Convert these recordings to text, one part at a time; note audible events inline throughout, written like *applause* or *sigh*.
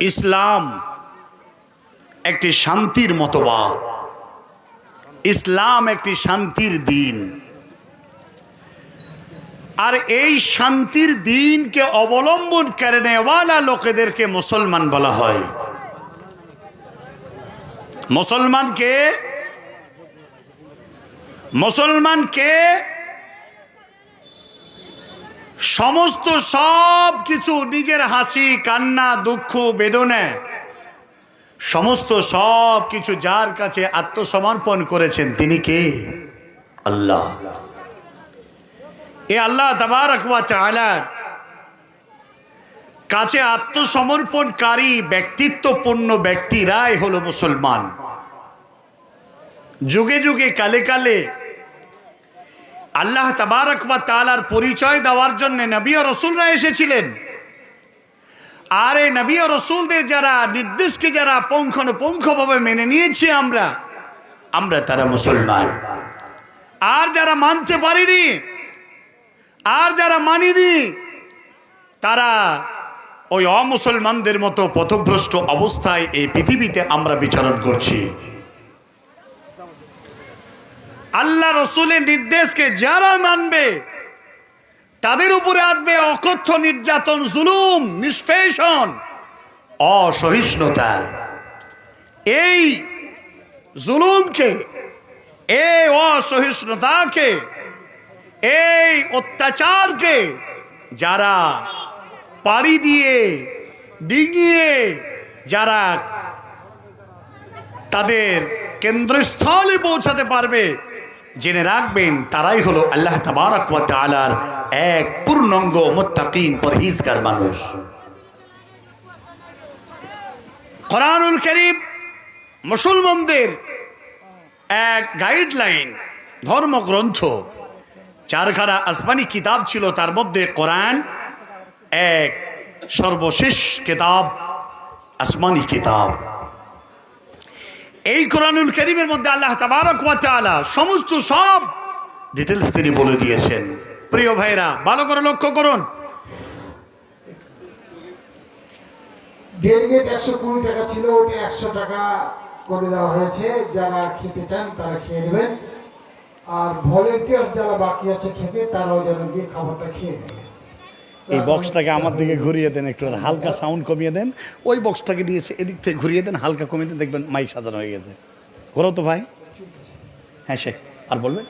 ইসলাম একটি শান্তির মতবাদ। ইসলাম একটি শান্তির দিন। আর এই শান্তির দিনকে অবলম্বন করে নেওয়ালা লোকেদেরকে মুসলমান বলা হয়। মুসলমানকে মুসলমানকে সমস্ত সব কিছু নিজের হাসি, কান্না, দুঃখ, বেদনা, সমস্ত সব কিছু যার কাছে আত্মসমর্পণ করেছেন তিনি কে? আল্লাহ। এ আল্লাহ তাবারকবা চালার কাছে আত্মসমর্পণকারী, ব্যক্তিত্বপূর্ণ ব্যক্তিরাই হল মুসলমান। যুগে যুগে কালে কালে আল্লাহ তাবারক বা তালার পরিচয় দেওয়ার জন্য নবী ও রসুলরা এসেছিলেন। আর এই নবী ও রসুলদের যারা নির্দেশকে যারা পুঙ্খানুপুঙ্খভাবে মেনে নিয়েছি আমরা আমরা তারা মুসলমান। আর যারা মানতে পারিনি, আর যারা মানিনি, তারা ওই অমুসলমানদের মতো পথভ্রষ্ট অবস্থায় এই পৃথিবীতে আমরা বিচরণ করছি। আল্লাহ রসুলের নির্দেশকে যারা মানবে, তাদের উপরে আসবে অকথ্য নির্যাতন, জুলুম, নিষ্পেষণ, অসহিষ্ণুতা। এই জুলুমকে, এই অসহিষ্ণুতাকে, এই অত্যাচারকে যারা পাড়ি দিয়ে, ডিঙিয়ে যারা তাদের কেন্দ্রস্থলে পৌঁছাতে পারবে জেনে রাখবেন, তারাই হলো আল্লাহ তাবারক আলার এক পূর্ণাঙ্গ মুত্তাকিন, পরহেজগার মানুষ। কোরআনুল করিম মুসলমানদের এক গাইডলাইন ধর্মগ্রন্থ। চারখানা আসমানি কিতাব ছিল, তার মধ্যে কোরআন এক সর্বশেষ কিতাব, আসমানি কিতাব। এই কোরআনুল করিমের মধ্যে আল্লাহ তাবারক তাআলা সমস্ত সব ডিটেলস তিনি বলে দিয়েছেন। প্রিয় ভাইরা ভালো করে লক্ষ্য করুন। একশো কুড়ি টাকা ছিল একশো টাকা করে দেওয়া হয়েছে। যারা খেতে চান, তারা খেয়ে নেবেন। আর ভলেন্টিয়ার যারা বাকি আছে খেতে, তারাও যেন গিয়ে খাবারটা খেয়ে নেবে এই বক্সটাকে আমার দিকে ঘুরিয়ে দেন, একটু হালকা সাউন্ড কমিয়ে দেন। ওই বক্সটাকে দিয়েছে এদিক থেকে ঘুরিয়ে দেন, হালকা কমিয়ে দেন, দেখবেন মাইক সাজানো হয়ে গেছে। করো তো ভাই। হ্যাঁ সে, আর বলবে?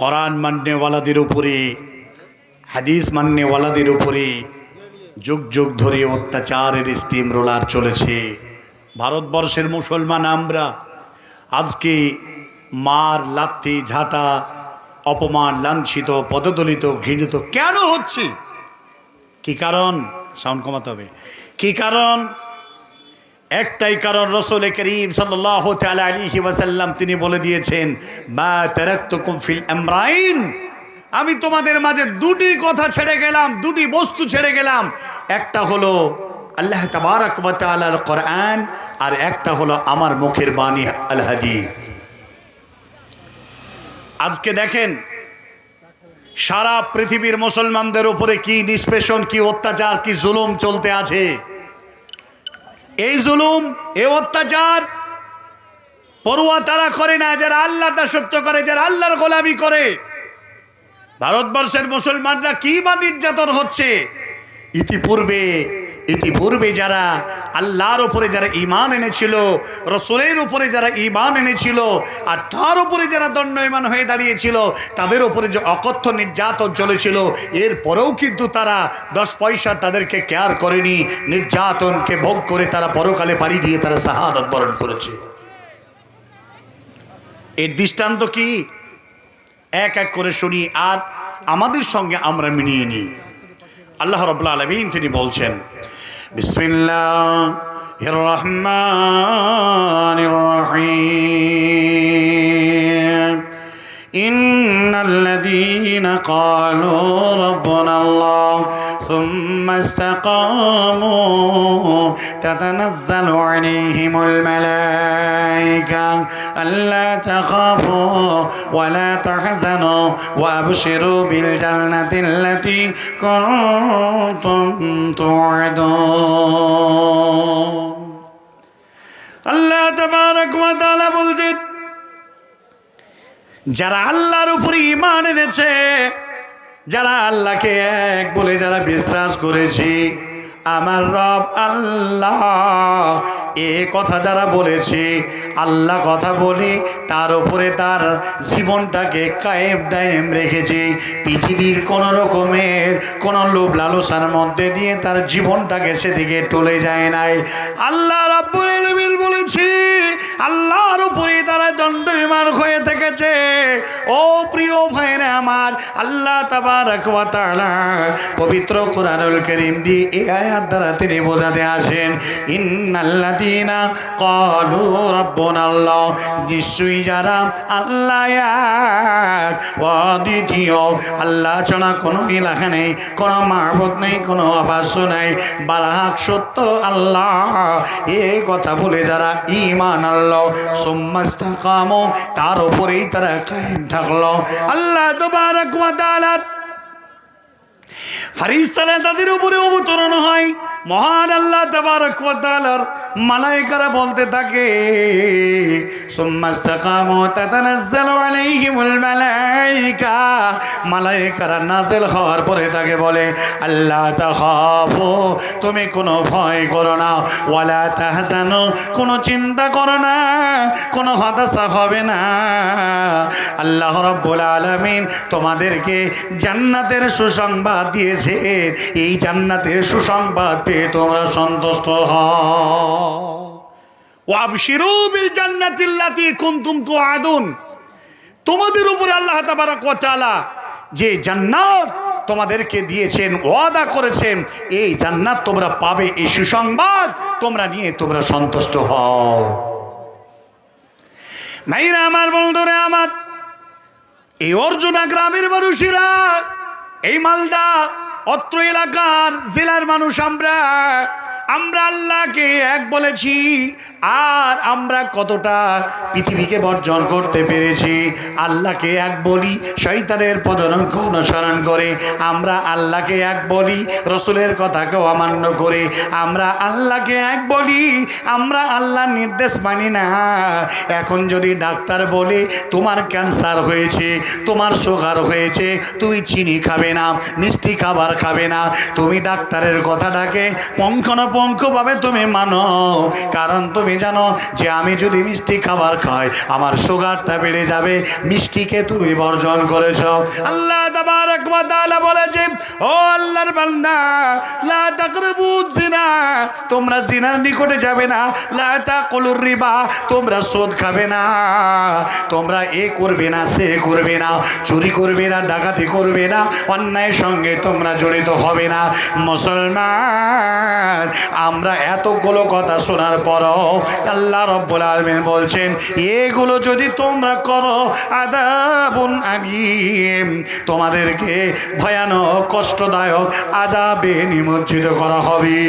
কোরআন মান্যওয়ালাদের উপরে, হাদিস মান্যওয়ালাদের উপরে যুগ যুগ ধরে অত্যাচারের স্টিম রোলার চলেছে। ভারতবর্ষের মুসলমান আমরা আজকে মার, লাথি, ঝাঁটা অপমান, লাঞ্ছিত, পদদলিত, ঘৃণিত কেন হচ্ছে? কি কারণ? সাউন্ড কমাতে হবে। কি কারণ? একটাই কারণ রসুল করিম সাল্লাহ তিনি বলে দিয়েছেন, মা তারাক্তুকুম ফিল আমরাইন। আমি তোমাদের মাঝে দুটি কথা ছেড়ে গেলাম, দুটি বস্তু ছেড়ে গেলাম। একটা হলো আল্লাহ তাবারাক কোরআন, আর একটা হলো আমার মুখের বাণী, আল আজকে দেখেন, সারা পৃথিবীর মুসলমানদের উপরে কি নিষ্পেষণ, কি অত্যাচার, কি জুলুম চলতে আছে। এই জুলুম এ অত্যাচার পড়ুয়া তারা করে না, যারা আল্লাহ দাসত্ব করে, যারা আল্লাহর গোলামি করে। ভারতবর্ষের মুসলমানরা কি বা নির্যাতন হচ্ছে? ইতিপূর্বে ইতিপূর্বে যারা আল্লাহর উপরে যারা ইমান এনেছিল, রসুলের উপরে যারা ইমান এনেছিল, আর তার উপরে যারা দণ্ডয়মান হয়ে দাঁড়িয়েছিল, তাদের উপরে যে অকথ্য নির্যাতন চলেছিল এরপরেও কিন্তু তারা দশ পয়সা তাদেরকে কেয়ার করেনি, নির্যাতনকে ভোগ করে তারা পরকালে পাড়ি দিয়ে তারা শাহাদত বরণ করেছে। এর দৃষ্টান্ত কি? এক এক করে শুনি, আর আমাদের সঙ্গে আমরা মিলিয়ে নিই। আল্লাহ রবুল্লা আলমিন তিনি বলছেন بسم الله الرحمن الرحيم. إن الذين قالوا ربنا الله ثم استقاموا تتنزل عليهم الملائكة ألا تخافوا ولا تحزنوا وأبشروا بالجنة التي كنتم توعدون আল্লাহ তাবারক ওয়া তাআলা বলছেন যারা আল্লাহর উপরে ঈমান এনেছে যারা আল্লাহকে এক বলে যারা বিশ্বাস করেছি আমার রব আল্লাহ এ কথা যারা বলেছে, আল্লাহ কথা বলে তার উপরে তার জীবনটাকে কায়েম দায়েম রেখেছে। পৃথিবীর কোনো রকমের কোনো লোভ লালসার মধ্যে দিয়ে তার জীবনটাকে সেদিকে টলে যায় নাই। আল্লাহ রাব্বুল আলামিন বলেছি, আল্লাহর উপরে তারা দণ্ডবিমান হয়ে থেকেছে। ও প্রিয় ভাইরা আমার, আল্লাহ তাবারক পবিত্র কোরআনুল কারীম দিয়ে এই আয়াত দ্বারা তিনি বোঝাতে আসেন ইন্নাল্লাযীনা ক্বালু রাব্বুনা আল্লাহ নিশ্চয়ই যারা আল্লাহ এক ওয়া দ্বিতীয়, আল্লাহ ছাড়া কোনো ইলাহা নেই, কোনো মাহবুদ নেই, কোনো আবাস নেই। বারাক সত্য আল্লাহ এই কথা বলে যারা ইমান আল্লাহ সুম্মাস্তাকাম তার উপরেই তারা কায়েম থাকল। আল্লাহ ওয়া তাআলা ফারিস্তারা তাদের উপরে অবতরণ হয়। মহান আল্লাহ তাবারক ওয়া তাআলার মালায়েকারা বলতে থাকে মালায়েকারা নাযিল হওয়ার পরে তাকে বলে, আল্লাহ তাখাফু, তুমি কোনো ভয় করো না, ওয়ালা তাহজানু, কোনো চিন্তা করো না, কোনো হতাশা হবে না। আল্লাহ রাব্বুল আলামিন তোমাদেরকে জান্নাতের সুসংবাদ দিয়েছে এই জান্নাতের সুসংবাদ পেয়ে তোমরা সন্তুষ্ট হও ওয়াবশিরু বিল জান্নাতিল্লাতি কুনতুম তুআদুন। তোমাদের উপরে আল্লাহ তাবারক ওয়া যে জান্নাত তোমাদেরকে দিয়েছেন, ওয়াদা করেছেন, এই জান্নাত তোমরা পাবে, এই সুসংবাদ তোমরা নিয়ে তোমরা সন্তুষ্ট হও। ভাইরা আমার বন্ধুরা আমার, এই অর্জুনা গ্রামের মানুষেরা, এই মালদা অত্র এলাকার জেলার মানুষ আমরা আমরা আল্লাহকে এক বলেছি, আর আমরা কতটা পৃথিবীকে বর্জন করতে পেরেছি। আল্লাহকে এক বলি শৈতানের পদনঙ্ক অনুসরণ করে। আমরা আল্লাহকে এক বলি, রসুলের কথাকে অমান্য করে। আমরা আল্লাহকে এক বলি, আমরা আল্লাহর নির্দেশ মানি না। এখন যদি ডাক্তার বলে, তোমার ক্যান্সার হয়েছে, তোমার সুগার হয়েছে, তুমি চিনি খাবে না, মিষ্টি খাবার খাবে না, তুমি ডাক্তারের কথাটাকে পঙ্খানুপঙ্খভাবে তুমি মানো। কারণ তুমি জানো যে আমি যদি মিষ্টি খাবার খাই, আমার সুগারটা বেড়ে যাবে। মিষ্টিকে তুমি বর্জন করেছ। আল্লাহ বলেছে, ও আল্লাহর বান্দা, লা তাকরাবু জিনা তোমরা জিনার নিকটে যাবে না, লা তাকুলুর রিবা, তোমরা সুদ খাবে না। তোমরা এ করবে না, সে করবে না, চুরি করবে না, ডাকাতি করবে না, অন্যায়ের সঙ্গে তোমরা জড়িত হবে না। মুসলমান আমরা এতগুলো কথা শোনার পরও আল্লাহ রব্বুল আলমিন বলছেন, এগুলো যদি তোমরা করো আদাবুন আলিম। তোমাদেরকে ভয়ানক, কষ্টদায়ক আজাবে নিমজ্জিত করা হবে।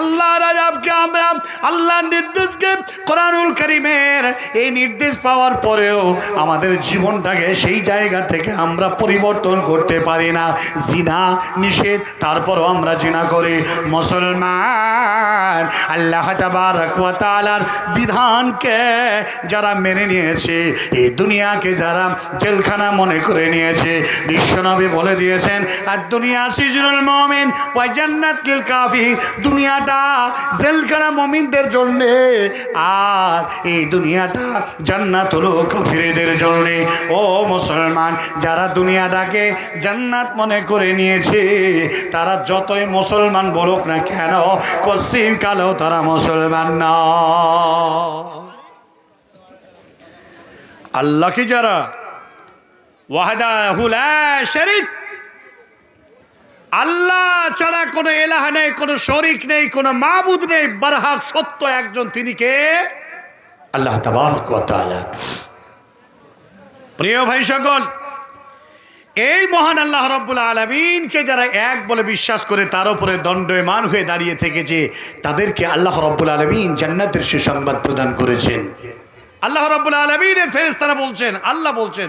আল্লাহর আজাবকে আমরা আল্লাহর নির্দেশকে কোরআনুল করিমের এই নির্দেশ পাওয়ার পরেও আমাদের জীবনটাকে সেই জায়গা থেকে আমরা পরিবর্তন করতে পারি না। জিনা, নিষেধ, তারপরও আমরা জিনা করি। মুসলমান আল্লাহ তাবারক ওয়া তাআলার বিধানকে যারা মেনে নিয়েছে, এই দুনিয়াকে যারা জেলখানা মনে করে নিয়েছে, বিশ্বনবী বলে দিয়েছেন, আর দুনিয়া সিজনুল মুমিন ওয়া জান্নাতুল কাফির। দুনিয়াটা জেলখানা মুমিনদের জন্যে আর এই দুনিয়াটা জান্নাত হলো কাফিরদের জন্যে। ও মুসলমান, যারা দুনিয়াটাকে জান্নাত মনে করে নিয়েছে, তারা যতই মুসলমান বলুক না কেন কসিম কালেও তারা মুসলমান না। আল্লাহকে যারা? ওয়াহাদা হুলা শরিক। আল্লাহ ছাড়া কোনো এলাহা নেই, কোনো শরিক নেই, কোনো মাবুদ নেই, বারহাক সত্য একজন তিনি কে? আল্লাহ ওয়া তাআলা। প্রিয় ভাই সকল এই মহান আল্লাহ রব্বুল আলমিনকে যারা এক বলে বিশ্বাস করে, তার উপরে দণ্ডয়মান হয়ে দাঁড়িয়ে থেকেছে, তাদেরকে আল্লাহ রব্বুল আলমিন জান্নাতের সুসংবাদ প্রদান করেছেন। আল্লাহ রব্বুল আলমিনের ফেরেস্তারা বলছেন, আল্লাহ বলছেন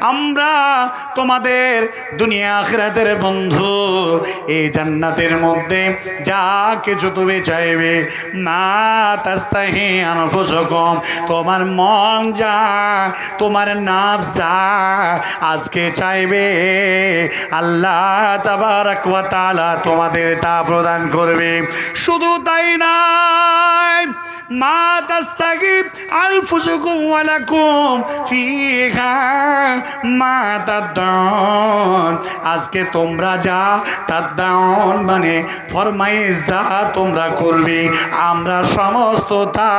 আমরা তোমাদের দুনিয়া আখিরাতের বন্ধু। এই জান্নাতের মধ্যে যা কিছু তুমি চাইবে, মা তাস্তাহি আনফুসকুম। তোমার মন যা, তোমার নাফ যা আজকে চাইবে, আল্লাহ তাবারাক ওয়া তাআলা তোমাদের তা প্রদান করবে। শুধু তাই নয়, মা তাস্তাগিব আলফুসুকুম ওয়ালাকুম ফিহা। মা আজকে তোমরা যা, তার তাদাউন মানে ফরমাইশ যা তোমরা করবে, আমরা সমস্ত তা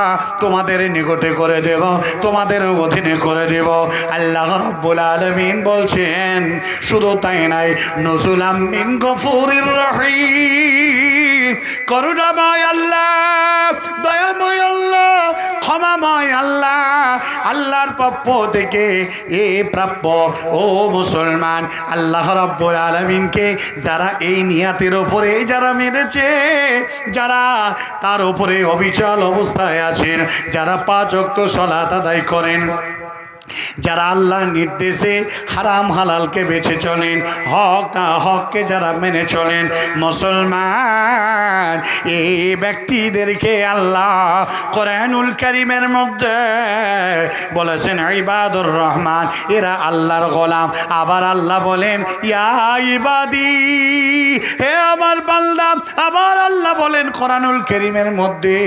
তোমাদের নিকটে করে দেব, তোমাদের অধীনে করে দেব। আল্লাহ রাব্বুল আলামিন বলছেন, শুধু তাই নাই নজুলাম মিন গফুরির রহিম। করুণাময় আল্লাহ। আল্লাহর থেকে এ প্রাপ্য, ও মুসলমান, আল্লাহ রব্বুল আলমিনকে যারা এই নিয়াতের ওপরে যারা মেরেছে, যারা তার ওপরে অবিচল অবস্থায় আছেন, যারা পাঁচ অক্ত সলাত আদায় করেন যারা আল্লাহর নির্দেশে হারাম হালালকে বেছে চলেন, হক না হককে যারা মেনে চলেন, মুসলমান এই ব্যক্তিদেরকে আল্লাহ কোরআনুল করিমের মধ্যে বলেছেন, ইবাদুর রহমান, এরা আল্লাহর গোলাম। আবার আল্লাহ বলেন, ইয়া ইবাদি, হে আমার বান্দা। আবার আল্লাহ বলেন, কোরআনুল করিমের মধ্যে,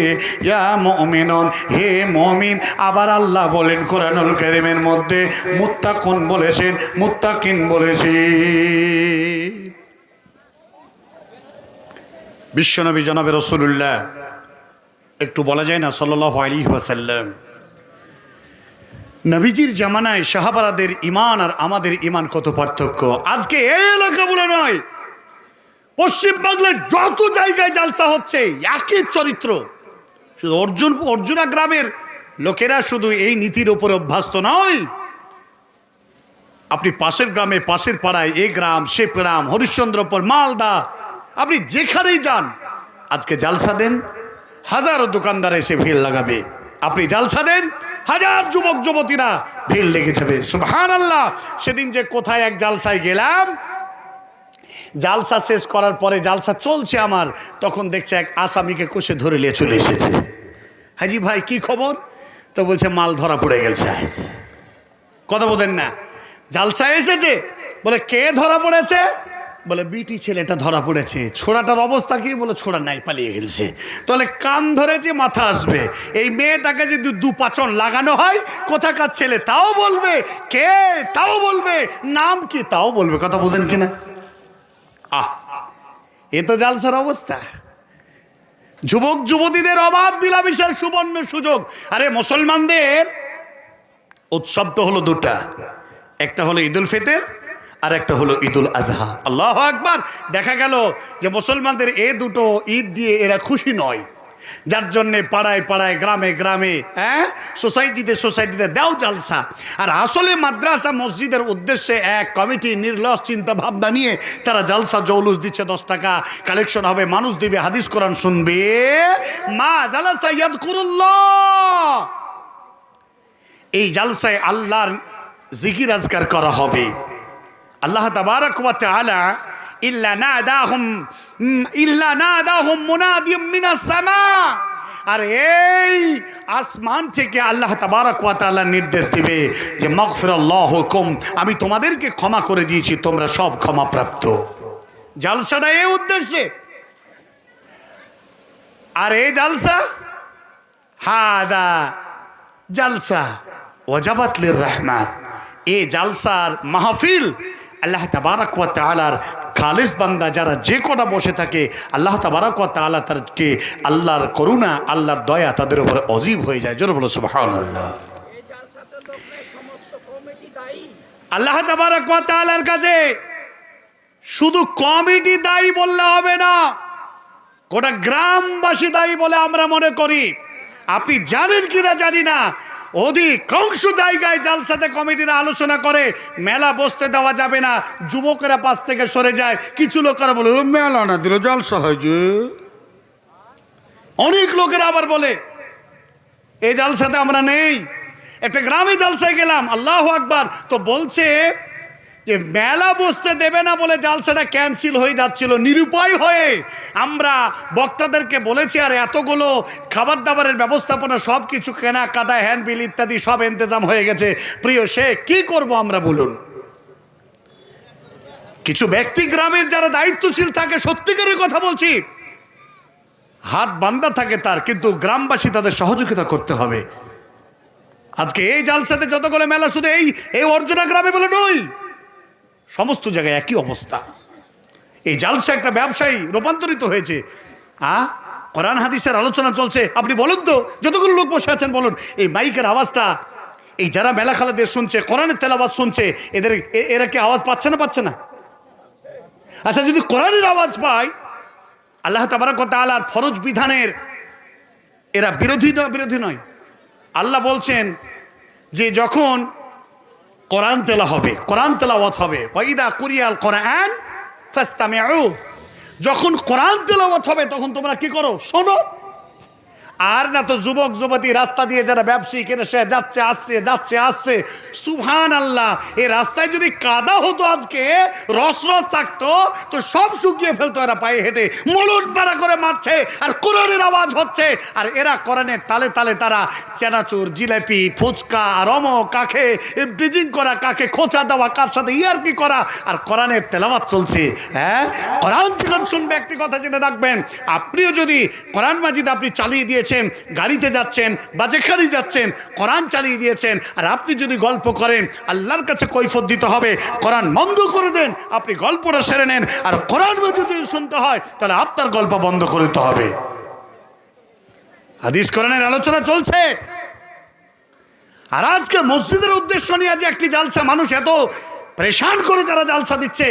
ইয়া মুমিনুন, হে মুমিন। আবার আল্লাহ বলেন, কোরআনুল করিমের মধ্যে মুত্তাকুন বলেছেন, মুত্তাকিন বলেছে বিশ্বনবী জনাবে রসুল্লাহ একটু বলা যায় না সাল্লাহ আলী ওয়াসাল্লাম। নবীজির জামানায় শাহাবারাদের ইমান আর আমাদের ইমান কত পার্থক্য? আজকে এই এলাকা বলে নয় পশ্চিমবাংলায় যত জায়গায় জালসা হচ্ছে, একই চরিত্র। শুধু অর্জুন, অর্জুনা গ্রামের লোকেরা শুধু এই নীতির উপর অভ্যস্ত নয়। আপনি পাশের গ্রামে, পাশের পাড়ায়, এ গ্রাম, সে গ্রাম, হরিশ্চন্দ্রপুর, মালদা, আপনি যেখানেই যান, আজকে জালসা দেন, হাজারো দোকানদার এসে ভিড় লাগাবে। আপনি জালসা দেন, হাজার যুবক, যুবতীরা ভিড় লেগে যাবে। সুবহান আল্লাহ সেদিন যে কোথায় এক জালসায় গেলাম, জালসা শেষ করার পরে জালসা চলছে আমার, তখন দেখছে এক আসামিকে কষে ধরে নিয়ে চলে এসেছে। হাজি ভাই, কি খবর? তো বলছে, মাল ধরা পড়ে গেছে। কথা বলেন না। জালসা এসেছে। বলে, কে ধরা পড়েছে? বলে, বিটি ছেলেটা ধরা পড়েছে। ছোড়াটার অবস্থা কি? বলে, ছোড়া নাই, পালিয়ে গেছে। তাহলে কান ধরেছে মাথা আসবে, এই মেয়েটাকে যদি দু পাচন লাগানো হয়, কোথাকার ছেলে? তাও বলবে। কে? তাও বলবে। নাম কি? তাও বলবে। কথা বুঝেন কিনা? আহ, এ তো জালসার অবস্থা। যুবক, যুবতীদের অবাধ মিলামিশার সুবর্ণ সুযোগ। আরে, মুসলমানদের উৎসব তো হলো দুটা। একটা হলো ঈদুল ফিতর, আর একটা হলো ঈদুল আজহা। আল্লাহ আকবার। দেখা গেল যে মুসলমানদের এ দুটো ঈদ দিয়ে এরা খুশি নয়। যার জন্যে পাড়ায় পাড়ায়, গ্রামে গ্রামে হ্যাঁ? সোসাইটিতে সোসাইটিতে দেও জালসা। আর আসলে মাদ্রাসা, মসজিদের উদ্দেশ্যে এক কমিটি নির্লস চিন্তা ভাবনা নিয়ে তারা জালসা জৌলুস দিচ্ছে দশ টাকা। কালেকশন হবে, মানুষ দিবে, হাদিস, কোরআন শুনবে। মা জালাসা ইয়াদ করুল্লাহ এই জালসায় আল্লাহর জিকির আজকার করা হবে। আল্লাহ তাবারক তাআলা ইল্লা উম, ইল্লা মিনাস সামা। আর এই আসমান থেকে আল্লাহ তাবারক ওয়া তাআলা নির্দেশ দিবে যে মাগফিরাল্লাহুকুম আমি তোমাদেরকে ক্ষমা করে দিয়েছি তোমরা সব ক্ষমাপ্রাপ্ত জালসাটা এই উদ্দেশ্যে। আর এই জালসা? হাদা জালসা ওয়াজাবাত লির রহমাত এ জালসার মাহফিল আল্লাহ তাবারাক ওয়া তাআলার খালিস বান্দা যারা যে কটা বসে থাকে, আল্লাহ তাবারাক ওয়া তাআলা তাদেরকে আল্লাহর করুণা, আল্লাহর দয়া তাদের উপরে অজীব হয়ে যায়। জোরে বলো দায়ী আল্লাহ তাবারাক ওয়া তাআলার কাছে শুধু কমিটি দায়ী বললে হবে না, গোটা গ্রামবাসী দায়ী বলে আমরা মনে করি। আপনি জানেন কিনা জানি না অধিকাংশ জায়গায় জালসাতে কমিটির আলোচনা করে মেলা বসতে দেওয়া যাবে না যুবকেরা পাশ থেকে সরে যায় কিছু লোকেরা বলে "ও, মেলা না দিল জলসা হয় যে। অনেক লোকেরা আবার বলে এই জালসাতে আমরা নেই। একটা গ্রামে জালসায় গেলাম আল্লাহ আকবার তো বলছে যে মেলা বসতে দেবে না বলে জালসাটা ক্যান্সেল হয়ে যাচ্ছিল। নিরুপায় হয়ে আমরা বক্তাদেরকে বলেছি, আর এতগুলো খাবার দাবারের ব্যবস্থাপনা সব কিছু কেনাকাটা হ্যান্ডবিল ইত্যাদি সব ইন্তজাম হয়ে গেছে। প্রিয় সে, কি করব আমরা বলুন? কিছু ব্যক্তি গ্রামের যারা দায়িত্বশীল থাকে, সত্যিকারের কথা বলছি, হাত বান্ধা থাকে তার, কিন্তু গ্রামবাসী তাদের সহযোগিতা করতে হবে। আজকে এই জালসাতে যতগুলো মেলা, শুধু এই এই অর্জনা গ্রামে বলে নই সমস্ত জায়গায় একই অবস্থা। এই জালসা একটা ব্যবসায়ী রূপান্তরিত হয়েছে। আ? কোরআন, হাদিসের আলোচনা চলছে। আপনি বলুন তো, যতগুলো লোক বসে আছেন, বলুন। এই মাইকের আওয়াজটা, এই যারা মেলা খালাদের শুনছে, কোরআনের তেলাবাজ শুনছে, এদের এরা কি আওয়াজ পাচ্ছে না পাচ্ছে না? আচ্ছা যদি কোরআনের আওয়াজ পায়, আল্লাহ তাবারক তাআলার ফরজ বিধানের, এরা বিরোধী নয় বিরোধী নয়। আল্লাহ বলছেন যে যখন কোরআন তেলা হবে, কোরআন তেলাওয়াত হবে। ওয়াইদা কুরিয়াল কোরআন ফাস্তামিউ। যখন কোরআন তেলাওয়াত হবে, তখন তোমরা কি করো? শোনো। আর না তো যুবক, যুবতী রাস্তা দিয়ে যারা ব্যবসায়ী কেনে সে যাচ্ছে, আসছে যাচ্ছে, আসছে। সুভান আল্লাহ এই রাস্তায় যদি কাদা হতো আজকে, রস রস থাকতো, তো সব শুকিয়ে ফেলতো এরা পায়ে হেঁটে। মলন পাড়া করে মারছে, আর কোরআনের আওয়াজ হচ্ছে। আর এরা কোরআনের তালে তালে তারা চেনাচুর, জিলেপি, ফুচকা রম কাকে ব্রিজিং করা কাকে, খোঁচা দেওয়া কার সাথে ইয়ারকি করা, আর কোরআনের তেলাওয়াত চলছে। হ্যাঁ? কোরআন যখন শুনবে, একটি কথা জেনে রাখবেন, আপনিও যদি কোরআন মাজিদ আপনি চালিয়ে দিয়েছেন গাড়িতে যাচ্ছেন বা যেখানেই যাচ্ছেন, কোরআন চালিয়ে দিয়েছেন, আর আপনি যদি গল্প করেন, আল্লাহর কাছে কৈফত দিতে হবে, কোরআন বন্ধ করে দেন, আপনি গল্পটা সেরে নেন, আর কোরআন যদি শুনতে হয়, তাহলে আপনার গল্প বন্ধ করে দিতে হবে। হাদিস কোরআনের আলোচনা চলছে। আর আজকে মসজিদের উদ্দেশ্য নিয়ে আজ একটি জালসা, মানুষ এত পরেশান করে তারা জালসা দিচ্ছে।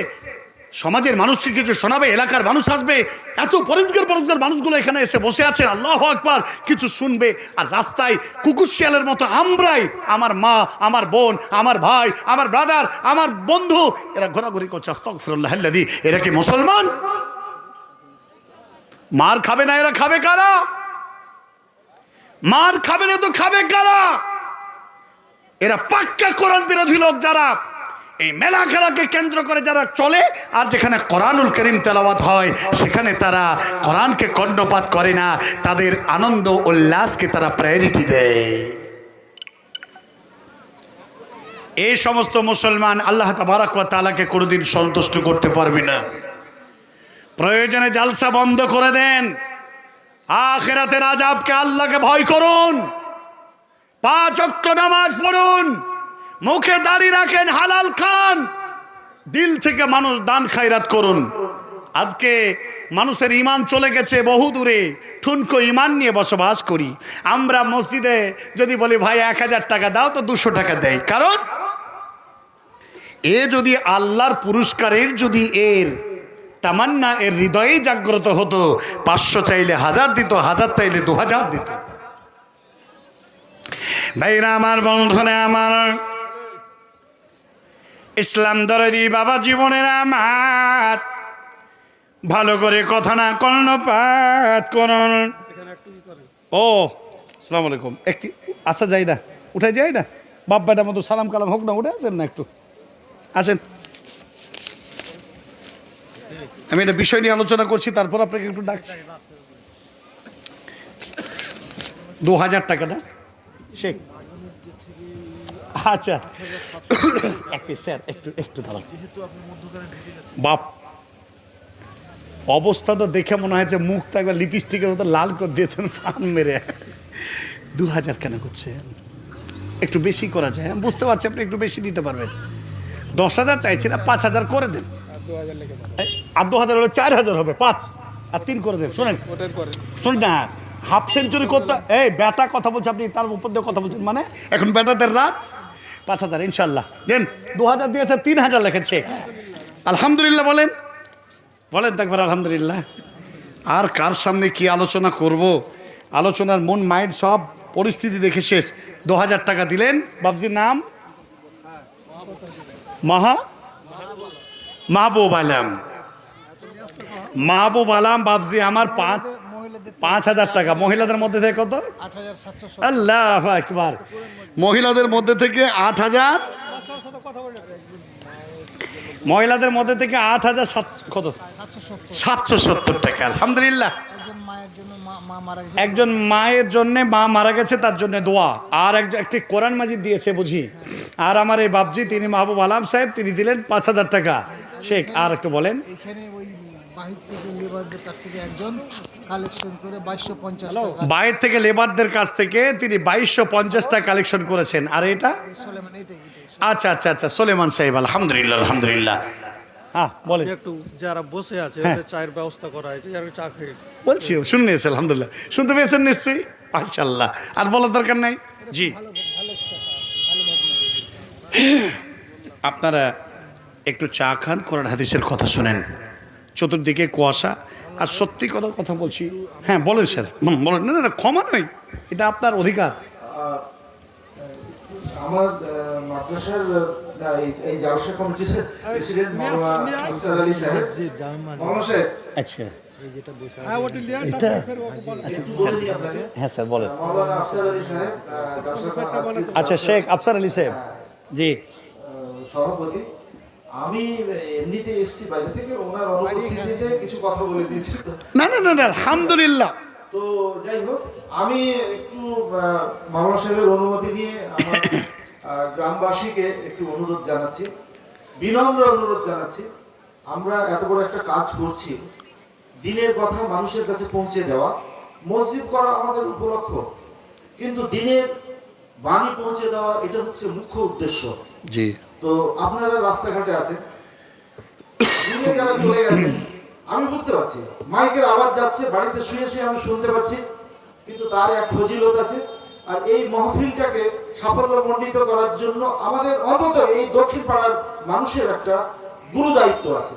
সমাজের মানুষকে কিছু শোনাবে, এলাকার মানুষ আসবে, এত পরিষ্কার পরিষ্কার মানুষগুলো এখানে এসে বসে আছে, আল্লাহ আকবার, কিছু শুনবে। আর রাস্তায় কুকুর শিয়ালের মতো আমরাই, আমার মা, আমার বোন, আমার ভাই, আমার ব্রাদার আমার বন্ধু, এরা ঘোরাঘুরি করছে আস্তফিরুল্লাহ এরা কি মুসলমান? মার খাবে না, এরা খাবে কারা? মার খাবে না তো খাবে কারা? এরা পাক্কা কোরআন বিরোধী লোক যারা এই মেলা খেলাকে কেন্দ্র করে যারা চলে, আর যেখানে কোরআনুল করিম তেলাওয়াত হয়, সেখানে তারা কোরআনকে কর্ণপাত করে না, তাদের আনন্দ উল্লাসকে তারা প্রায়োরিটি দেয়। এই সমস্ত মুসলমান আল্লাহ তাবারাক ওয়া তাআলাকে কোনোদিন সন্তুষ্ট করতে পারবে না। প্রয়োজনে জালসা বন্ধ করে দেন। আখেরাতের আজাবকে আল্লাহকে ভয় করুন। পাঁচ অক্ট নামাজ পড়ুন। মুখে দাড়ি রাখেন হালাল খান। দিল থেকে মানুষ দান খায়রাত করুন। আজকে মানুষের ইমান চলে গেছে বহু দূরে। ঠুনকো ইমান নিয়ে বসবাস করি। আমরা মসজিদে যদি বলি, ভাই, এক হাজার টাকা দাও তো দুশো টাকা দেয় কারণ এ যদি আল্লাহর পুরস্কারের যদি এর তামান্না, এর হৃদয়ে জাগ্রত হতো, পাঁচশো চাইলে হাজার দিত, হাজার চাইলে দু হাজার দিত। ভাইরা, আমার বন্ধনে আমার ইসলাম দরদি বাবা জীবনের আমার। ভালো করে কথা না কর্ণপাত করুন। ও সালাম আলাইকুম। একটি আচ্ছা যাই না উঠে যাই না। বাপ বেটার মতো সালাম কালাম হোক না উঠে আসেন না একটু। আসেন। আমি এটা বিষয় নিয়ে আলোচনা করছি তারপর আপনাকে একটু ডাকছি। দু হাজার টাকা না? শেখ আচ্ছা। একটু স্যার একটু একটু দাঁড়ান। বাপ অবস্থা তো দেখে মনে হয়েছে মুখটা একবার লিপস্টিকের মতো লাল করে দিয়েছেন ফান মেরে। দু হাজার কেন করছেন একটু বেশি করা যায়। বুঝতে পারছি আপনি একটু বেশি দিতে পারবেন। দশ হাজার চাইছি না পাঁচ হাজার করে দেন। আর দু হাজার হলে চার হাজার হবে পাঁচ। আর তিন করে দেন শোনেন। শুন না। হাফ সেঞ্চুরি করতে এই বেটা কথা বলছে আপনি তার উপর দিয়ে কথা বলছেন মানে? এখন বেটাদের রাত? পাঁচ হাজার ইনশাল্লাহ দেন। দু হাজার দিয়েছে তিন হাজার লেখেছে। আলহামদুলিল্লাহ বলেন। বলেন একবার আলহামদুলিল্লাহ। আর কার সামনে কি আলোচনা করব? আলোচনার মন মাইন্ড সব পরিস্থিতি দেখে শেষ। দু হাজার টাকা দিলেন। বাবজির নাম? মাহা? মাহবুব আলম। মাহবুব আলম বাবজি আমার পাঁচ পাঁচ হাজার টাকা। মহিলাদের মধ্যে থেকে কত? আল্লাহ একবার মহিলাদের মধ্যে থেকে আট হাজার? মহিলাদের মধ্যে থেকে আট হাজার সাত কত? সাতশো সত্তর। টাকা আলহামদুলিল্লাহ। একজন মায়ের জন্য মা- গেছে। মারা গেছে তার জন্য দোয়া। আর একজন একটি কোরআন মাজিদ দিয়েছে বুঝি? আর আমার এই বাবজি তিনি মাহবুব আলাম সাহেব তিনি দিলেন পাঁচ হাজার টাকা। শেখ আর একটু বলেন। এখানে ওই বাহির থেকে লেবারদের কাছ থেকে একজন কালেকশন করে বাইশশো পঞ্চাশ টাকা। বাইরে থেকে লেবারদের কাছ থেকে তিনি বাইশশো পঞ্চাশ টাকা কালেকশন করেছেন। আর এটা? সোলেমান এটাই এটাই আচ্ছা আচ্ছা আচ্ছা সোলেমান সাহেব আলহামদুলিল্লাহ আলহামদুলিল্লাহ। হ্যাঁ বলেন। একটু যারা বসে আছে হ্যাঁ। চায়ের ব্যবস্থা করা হয়েছে যারা চা খেয়ে বলছি শুনে আলহামদুলিল্লাহ। শুনতে পেয়েছেন নিশ্চয়ই? মাশাল্লাহ আর বলার দরকার নাই? জি। আপনারা একটু চা খান কোরআন হাদিসের কথা শোনেন। চতুর্দিকে কুয়াশা। আর সত্যি কথা কথা বলছি হ্যাঁ বলেন স্যার বলেন না না, ক্ষমা নয় এটা আপনার অধিকার। আমার মাদ্রাসার এই- এই কমিটির প্রেসিডেন্ট আলী সাহেব। আচ্ছা। হ্যাঁ আচ্ছা স্যার হ্যাঁ বলেন। মাওলানা আফসার আলী সাহেব আহ, জালসা কমিটির আজকে আচ্ছা শেখ আফসার আলী সাহেব জি। সভাপতি। আমি এমনিতে এসেছি বাইরে থেকে ওনার অনুপস্থিতিতে কিছু কথা বলে দিয়েছি। না না না না আলহামদুলিল্লাহ। তো যাই হোক আমি একটু সাহেবের অনুমতি নিয়ে আমার গ্রামবাসীকে একটু অনুরোধ জানাচ্ছি। বিনম্র অনুরোধ জানাচ্ছি। আমরা এত বড় একটা কাজ করছি। দিনের কথা মানুষের কাছে পৌঁছে দেওয়া। মসজিদ করা আমাদের উপলক্ষ। কিন্তু দিনের বাণী পৌঁছে দেওয়া এটা হচ্ছে মুখ্য উদ্দেশ্য। জি। তো আপনারা রাস্তাঘাটে আছেন। যারা চলে গেছেন আমি বুঝতে পারছি। মাইকের আওয়াজ যাচ্ছে বাড়িতে শুয়ে শুয়ে আমি শুনতে পাচ্ছি কিন্তু তার এক ফজিলত আছে। আর এই মহফিলটাকে সাফল্যমণ্ডিত করার জন্য আমাদের অন্তত এই দক্ষিণ পাড়ার মানুষের একটা গুরু দায়িত্ব আছে।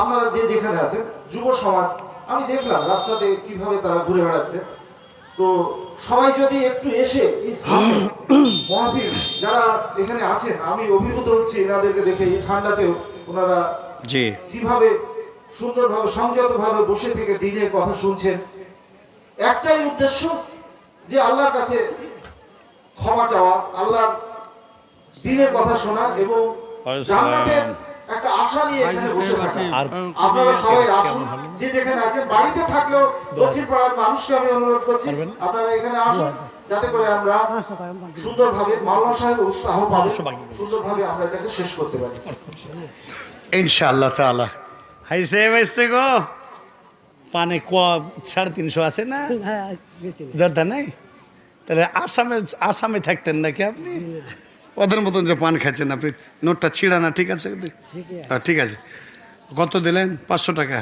আপনারা যে যেখানে আছেন যুব সমাজ আমি দেখলাম রাস্তাতে কীভাবে তারা ঘুরে বেড়াচ্ছে। তো সবাই যদি একটু এসে *clears throat* মহাবীর যারা এখানে আছেন আমি অভিভূত হচ্ছি এনাদেরকে দেখে এই ঠান্ডাতেও ওনারা কীভাবে সুন্দরভাবে সংযতভাবে বসে থেকে দিনের কথা শুনছেন। একটাই উদ্দেশ্য যে আল্লাহর কাছে ক্ষমা চাওয়া আল্লাহর দিনের কথা শোনা এবং জান্নাতের একটা আশা নিয়ে এখানে বসে থাকা আপনারা সবাই আসুন। যে যেখানে আছেন বাড়িতে থাকলেও দক্ষিণ পাড়ার মানুষকে আমি অনুরোধ করছি আপনারা এখানে আসুন যাতে করে আমরা সুন্দরভাবে মাওলানা সাহেব উৎসাহ পাবে সুন্দরভাবে আমরা এটাকে শেষ করতে পারি। ইনশাআল্লাহ তাআলা। হাই সাহেব এসছে গো। পানে ক সাড়ে তিনশো আছে না? জর্দা নাই? তাহলে আসামে আসামে থাকতেন নাকি আপনি? ওদের মতন যে পান খাচ্ছেন আপনি নোটটা ছিঁড়া না ঠিক আছে? ঠিক আছে। কত দিলেন? পাঁচশো টাকা।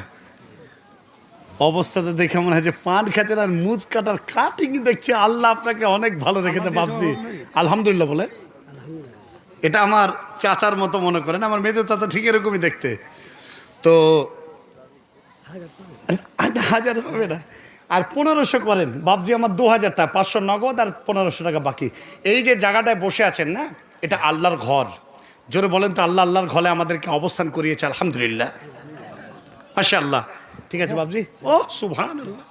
অবস্থাতে দেখে মনে হয় যে পান খাচ্ছেন আর মুজ কাটার কাটিং দেখছি আল্লাহ আপনাকে অনেক ভালো রেখেছে ভাবছি আলহামদুলিল্লাহ বলে এটা আমার চাচার মতো মনে করেন আমার মেজর চাচা ঠিক এরকমই দেখতে। তো হাজার হবে না। আর পনেরোশো করেন। বাবজি আমার দু হাজার টাকা, পাঁচশো নগদ আর পনেরোশো টাকা বাকি। এই যে জায়গাটায় বসে আছেন না, এটা আল্লাহর ঘর। জোরে বলেন তো, আল্লাহ আল্লাহর ঘরে আমাদেরকে অবস্থান করিয়েছে, আলহামদুলিল্লাহ। মাসা আল্লাহ ঠিক আছে বাবজি ও সুভান আল্লাহ